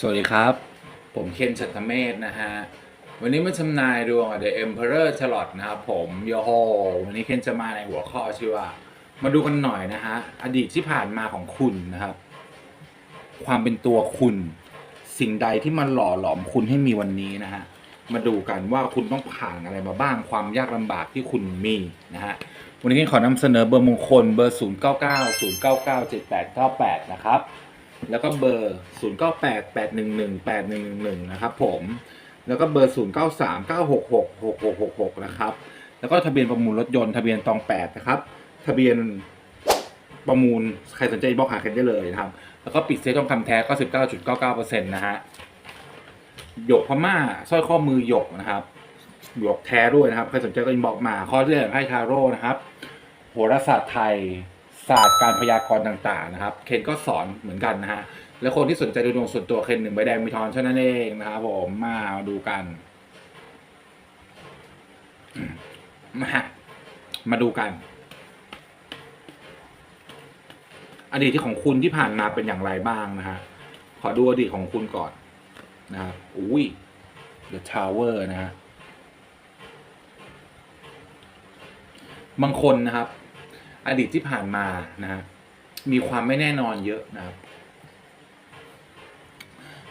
สวัสดีครับ ผมเคนชัตเมธนะฮะ วันนี้มาชำนายดวง The Emperor c h a r l o t นะครับผมโยโฮวันนี้เคนจะมาในหัวข้อชื่อว่า มาดูกันหน่อยนะฮะ อดีตที่ผ่านมาของคุณนะครับ ความเป็นตัวคุณ สิ่งใดที่มันหล่อหลอมคุณให้มีวันนี้นะฮะ มาดูกันว่าคุณต้องผ่านอะไรมาบ้างความยากลำบากที่คุณมีนะฮะ วันนี้เคนขอนำเสนอเบอร์มงคลเบอร์ 0 9 9 0 9 9 7 8 9 8 นะครับ แล้วก็เบอร์ 0 9 8 8 1 1 8 1 1 1 นะครับผม แล้วก็เบอร์ 0 9 3 9 6 6 6 6 6 6 นะครับ แล้วก็ทะเบียนประมูลรถยนต์ทะเบียนตอง 8 นะครับ ทะเบียนประมูลใครสนใจบอกหาเคนได้เลยนะครับ แล้วก็ปิดเซ็ตทองคำแท้99.99%นะฮะ หยกพม่าสร้อยข้อมือหยกนะครับ หยกแท้ด้วยนะครับ ใครสนใจก็อินบอกมา ข้อเหลืองให้ทาโร่นะครับ โหราศาสตร์ไทย ศาสตร์การพยากรณ์ต่างๆนะครับ เคนก็สอนเหมือนกันนะฮะ แล้วคนที่สนใจดูดวงส่วนตัวเคนหนึ่งใบแดงมีทอนเท่านั้นเองนะครับผมมาดูกันมมามาดูกัน อดีตที่ของคุณที่ผ่านมาเป็นอย่างไรบ้างนะฮะ ขอดูอดีตของคุณก่อนนะครับอุ้ย The Tower นะฮะ บางคนนะครับ อดีตที่ผ่านมานะ มีความไม่แน่นอนเยอะนะครับ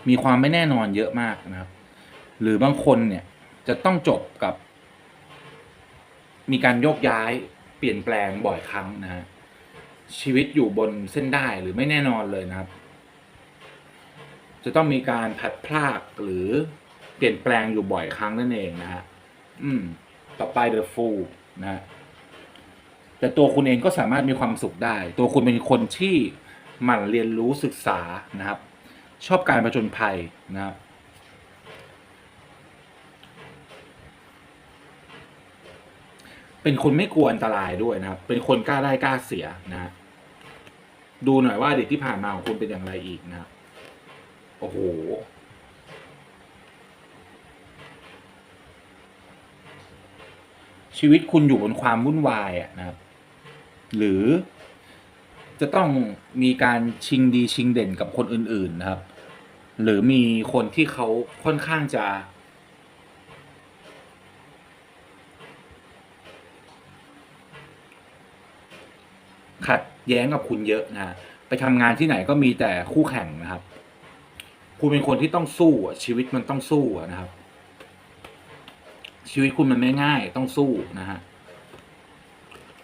มีความไม่แน่นอนเยอะมากนะครับ หรือบางคนเนี่ยจะต้องจบกับ มีการโยกย้ายเปลี่ยนแปลงบ่อยครั้งนะฮะชีวิตอยู่บนเส้นได้หรือไม่แน่นอนเลยนะครับ จะต้องมีการผัดพลากหรือเปลี่ยนแปลงอยู่บ่อยครั้งนั่นเองนะฮะอืม ต่อไป The Fool นะฮะ แต่ตัวคุณเองก็สามารถมีความสุขได้ ตัวคุณเป็นคนที่หมั่นเรียนรู้ศึกษานะครับ ชอบการประจนภัยนะครับเป็นคนไม่กลัวอันตรายด้วยนะครับ เป็นคนกล้าได้กล้าเสียนะ ดูหน่อยว่าอดีตที่ผ่านมาของคุณเป็นอย่างไรอีกนะโอ้โห ชีวิตคุณอยู่บนความวุ่นวายอะนะครับ หรือจะต้องมีการชิงดีชิงเด่นกับคนอื่น ๆนะครับ หรือมีคนที่เขาค่อนข้างจะ ขัดแย้งกับคุณเยอะนะฮะไปทำงานที่ไหนก็มีแต่คู่แข่งนะครับ คุณเป็นคนที่ต้องสู้ชีวิตมันต้องสู้นะครับ ชีวิตคุณมันไม่ง่ายต้องสู้นะฮะ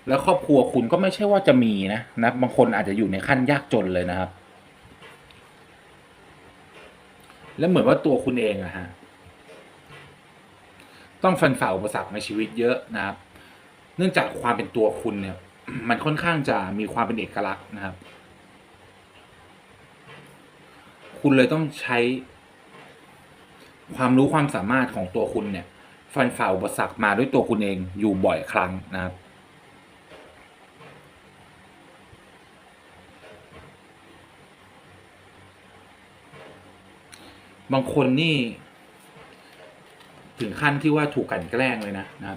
แล้วครอบครัวคุณก็ไม่ใช่ว่าจะมีนะนะ บางคนอาจจะอยู่ในขั้นยากจนเลยนะครับ แล้วเหมือนว่าตัวคุณเองอะฮะต้องฟันฝ่าอุปสรรคในชีวิตเยอะนะครับ เนื่องจากความเป็นตัวคุณเนี่ย มันค่อนข้างจะมีความเป็นเอกลักษณ์นะครับ คุณเลยต้องใช้ ความรู้ความสามารถของตัวคุณเนี่ย ฟันฝ่าอุปสรรคมาด้วยตัวคุณเองอยู่บ่อยครั้งนะครับ บางคนนี่ ถึงขั้นที่ว่าถูกกันแกล้งเลยนะนะ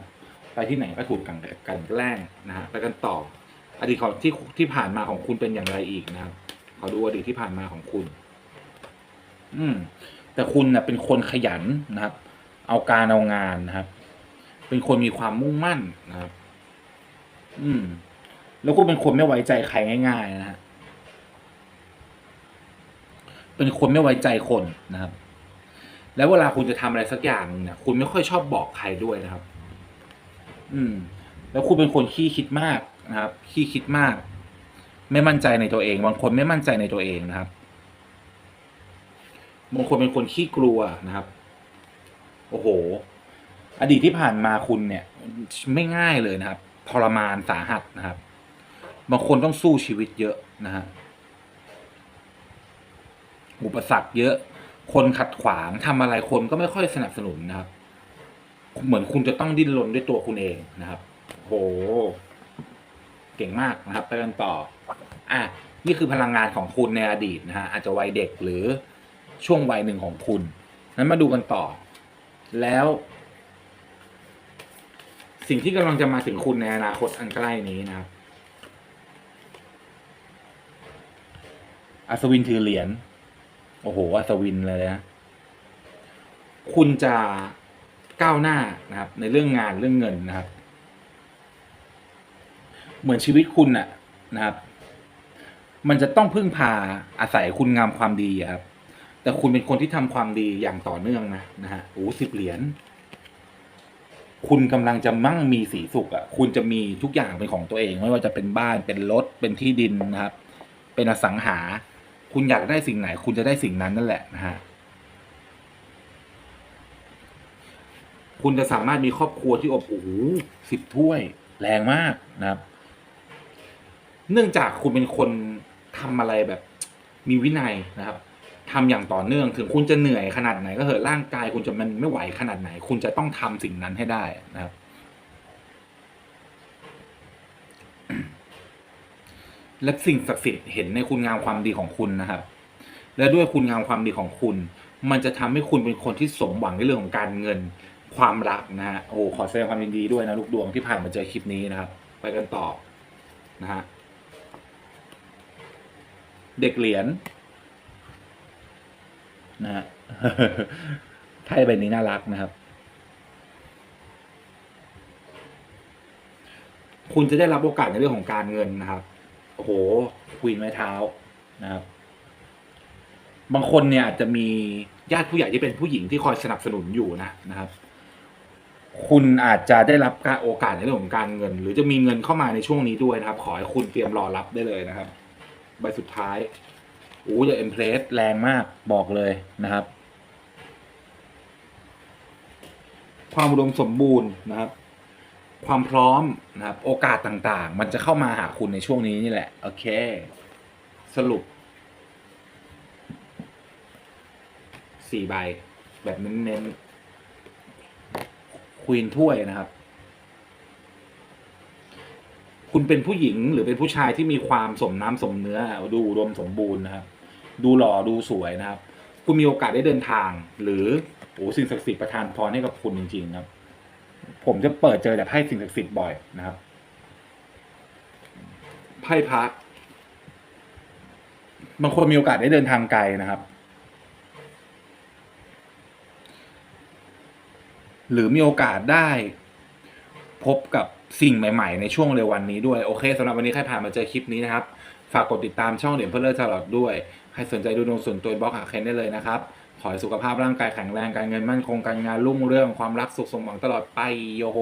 ไปที่ไหนก็ถูกกันกันแกล้งนะฮะไปกันต่อ อดีตของที่ที่ผ่านมาของคุณเป็นอย่างไรอีกนะครับขอดูอดีตที่ผ่านมาของคุณ อืม แต่คุณนะเป็นคนขยันนะครับ เอาการเอางานนะครับ เป็นคนมีความมุ่งมั่นนะครับ อืม แล้วก็เป็นคนไม่ไว้ใจใครง่าย ๆ นะฮะเป็นคนไม่ไว้ใจคนนะครับ แล้วเวลาคุณจะทำอะไรสักอย่างเนี่ยคุณไม่ค่อยชอบบอกใครด้วยนะครับ อืม แล้วคุณเป็นคนขี้คิดมากนะครับ ขี้คิดมาก ไม่มั่นใจในตัวเอง บางคนไม่มั่นใจในตัวเองนะครับ บางคนเป็นคนขี้กลัวนะครับ โอ้โห อดีตที่ผ่านมาคุณเนี่ย ไม่ง่ายเลยนะครับ ทรมานสาหัสนะครับ บางคนต้องสู้ชีวิตเยอะนะฮะ อุปสรรคเยอะ คนขัดขวางทำอะไรคนก็ไม่ค่อยสนับสนุนนะครับ เหมือนคุณจะต้องดิ้นรนด้วยตัวคุณเองนะครับ โห เก่งมากนะครับ ไปกันต่อ อะ นี่คือพลังงานของคุณในอดีตนะฮะอาจจะวัยเด็กหรือช่วงวัยหนึ่งของคุณ นั้นมาดูกันต่อ แล้ว สิ่งที่กำลังจะมาถึงคุณในอนาคตอันใกล้นี้นะครับ อัศวินถือเหรียญ โอ้โหอัศวินเลยนะคุณจะก้าวหน้านะครับ ในเรื่องงานเรื่องเงินนะครับ เหมือนชีวิตคุณน่ะนะครับ มันจะต้องพึ่งพาอาศัยคุณงามความดีครับ แต่คุณเป็นคนที่ทำความดีอย่างต่อเนื่องนะนะฮะโอ้สิบเหรียญคุณกำลังจะมั่งมีสีสุขอะ คุณจะมีทุกอย่างเป็นของตัวเอง ไม่ว่าจะเป็นบ้านเป็นรถเป็นที่ดินนะครับ เป็นอสังหา คุณอยากได้สิ่งไหน คุณจะได้สิ่งนั้นนั่นแหละนะฮะคุณจะสามารถมีครอบครัวที่อบอุ่นสิบถ้วยแรงมากนะครับ เนื่องจากคุณเป็นคนทำอะไรแบบมีวินัยนะครับทำอย่างต่อเนื่องถึงคุณจะเหนื่อยขนาดไหน ก็เถอะร่างกายคุณจะมันไม่ไหวขนาดไหน คุณจะต้องทำสิ่งนั้นให้ได้นะครับ และสิ่งศักดิ์สิทธิ์เห็นในคุณงามความดีของคุณนะครับ และด้วยคุณงามความดีของคุณ มันจะทำให้คุณเป็นคนที่สมหวังในเรื่องของการเงินความรักนะฮะโอ้ขอแสดงความยินดีด้วยนะลูกดวงที่ผ่านมาเจอคลิปนี้นะครับ ไปกันต่อนะฮะเด็กเหรียญนะฮะไพ่ใบนี้น่ารักนะครับ คุณจะได้รับโอกาสในเรื่องของการเงินนะครับ โอ้โหควีนไม้เท้านะครับ บางคนเนี่ยอาจจะมีญาติผู้ใหญ่ที่เป็นผู้หญิงที่คอยสนับสนุนอยู่นะนะครับ คุณอาจจะได้รับการโอกาสในเรื่องของการเงิน หรือจะมีเงินเข้ามาในช่วงนี้ด้วยนะครับ ขอให้คุณเตรียมรอรับได้เลยนะครับ ใบสุดท้ายโอ้ยเอ็มเพลสแรงมากบอกเลยนะครับ ความอุดมสมบูรณ์นะครับ ความพร้อมนะครับโอกาสต่างๆ มันจะเข้ามาหาคุณในช่วงนี้นี่แหละ โอเค สรุปสี่ใบ แบบเน้นๆควีนถ้วยนะครับ คุณเป็นผู้หญิงหรือเป็นผู้ชายที่มีความสมน้ำสมเนื้อ ดูอุดมสมบูรณ์นะครับ ดูหล่อดูสวยนะครับ คุณมีโอกาสได้เดินทาง หรือโอ้สิ่งศักดิ์สิทธิ์ประทานพรให้กับคุณจริง ๆ ครับ ผมจะเปิดเจอแต่ไพ่สิ่งศักดิ์สิทธิ์บ่อยนะครับ ไพ่พระบางคนมีโอกาสได้เดินทางไกลนะครับ หรือมีโอกาสได้พบกับสิ่งใหม่ ๆ ในช่วงเร็ววันนี้ด้วย โอเคสำหรับวันนี้ใครผ่านมาเจอคลิปนี้นะครับ ฝากกดติดตามช่องเหรียญเพื่อเลิศตลอดด้วย ใครสนใจดูดวงส่วนตัวบล็อกหาเคนได้เลยนะครับ ขอให้สุขภาพร่างกายแข็งแรงการเงินมั่นคงการงานรุ่งเรื่องความรักสุขสมหวังตลอดไปโยโฮ